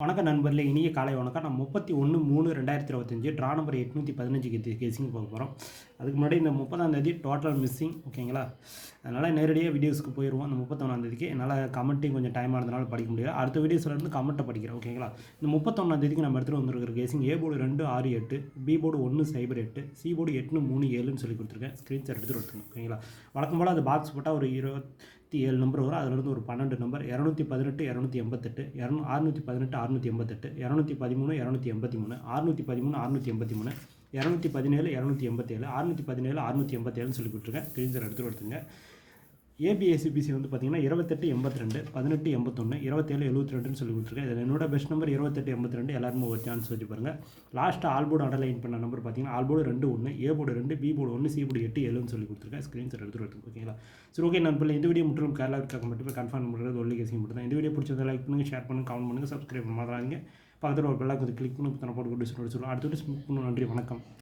வணக்கம் நண்பர்களே இனிய காலை வணக்கம் நான் முப்பத்தி ஒன்று மூணு ரெண்டாயிரத்தி இருபத்தஞ்சு ட்ரா நம்பர் எட்நூற்றி பதினஞ்சுக்கு கேசிங் பார்க்க போகிறோம் அதுக்கு முன்னாடி இந்த முப்பதாம் தேதி டோட்டல் மிஸ்ஸிங் ஓகேங்களா அதனால் நேரடியாக வீடியோஸ்க்கு போயிடுவோம். அந்த முப்பத்தொன்னாந்தேதிக்கு என்னால் கமெண்ட்டையும் கொஞ்சம் டைம் ஆனதுனால படிக்க முடியாது அடுத்த வீடியோஸில் இருந்து கமெண்ட்டை படிக்கிறேன். ஓகேங்களா இந்த முப்பத்தொன்னாந்தேதிக்கு நம்ம எடுத்துகிட்டு வந்துருக்கிற கேசிங் ஏ போர்டு ரெண்டு ஆறு எட்டு பி போர்டு ஒன்று சைபர் எட்டு சி போர்டு எட்டு மூணு ஏழுன்னு சொல்லி கொடுத்துருக்கேன். ஸ்க்ரீன்ஷாட் எடுத்துகிட்டு வந்துருக்கேன் ஓகேங்களா வழக்கம் போல் அது பாக்ஸ் போட்டால் ஒரு இருபத்தி ஏழு நம்பர் வரும் அதிலிருந்து ஒரு பன்னெண்டு நம்பர் இரநூத்தி பதினெட்டு இரநூத்தி எண்பத்தெட்டு இரநூ அறுநூற்றி பதினெட்டு அறுநூற்றி எண்பத்தெட்டு இரநூத்தி பதிமூணு இரநூத்தி எண்பத்தி மூணு அறுநூற்றி பதிமூணு அறுநூற்றி எண்பத்தி மூணு இரநூத்தி பதினேழு இரநூத்தி எண்பத்தேழு அறுநூற்றி பதினேழு அறுநூற்றி எண்பத்தேழுன்னு சொல்லி கொடுத்துருக்கேன். ஸ்க்ரீன்ஷாட் எடுத்துகிட்டு எடுத்துங்க ஏபிஎஸ்சிபிசி வந்து பார்த்தீங்கன்னா இருபத்தெட்டு எண்பத்தி ரெண்டு பதினெட்டு எண்பத்தொன்று இருபத்தேழு எழுபத்தி ரெண்டுன்னு சொல்லி கொடுத்துருக்கேன் இதில் என்னோட பெஸ்ட் நம்பர் இருபத்தெட்டு எண்பத்தி ரெண்டு எல்லாருமே ஒரு சான்ஸ் வச்சு பாருங்கள் லாஸ்ட்டு ஆல்போர்டு அண்டர்லைன் பண்ண நம்பர் பார்த்தீங்கன்னா ஆல்போர்டு ரெண்டு ஒன்று ஏ போர்டு ரெண்டு பி போர்டு ஒன்று சி போர்டு எட்டு ஏழுன்னு சொல்லி கொடுத்துருக்கேன் ஸ்க்ரீன்ஷாட் எடுத்துகிட்டு ஓகேங்களா சரி ஓகே நண்பர்கள் இந்த வீடியோ முற்றிலும் கேரளாவுக்காக மட்டுமே கன்ஃபார்ம் பண்ணுறது ஒல்லி கேசிங் மட்டும் தான் இந்த வீடியோ பிடிச்சதை லைக் பண்ணுங்கள் ஷேர் பண்ணுங்கள் கமெண்ட் பண்ணுங்கள் சப்ஸ்கிரைப் பண்ண மாதிரிங்க பக்கத்தில் ஒரு பெல்லாக கொஞ்சம் கிளிக் பண்ணி புத்தனை போட்டு கொண்டு சொல்லி அடுத்த வீடியோ நன்றி வணக்கம்.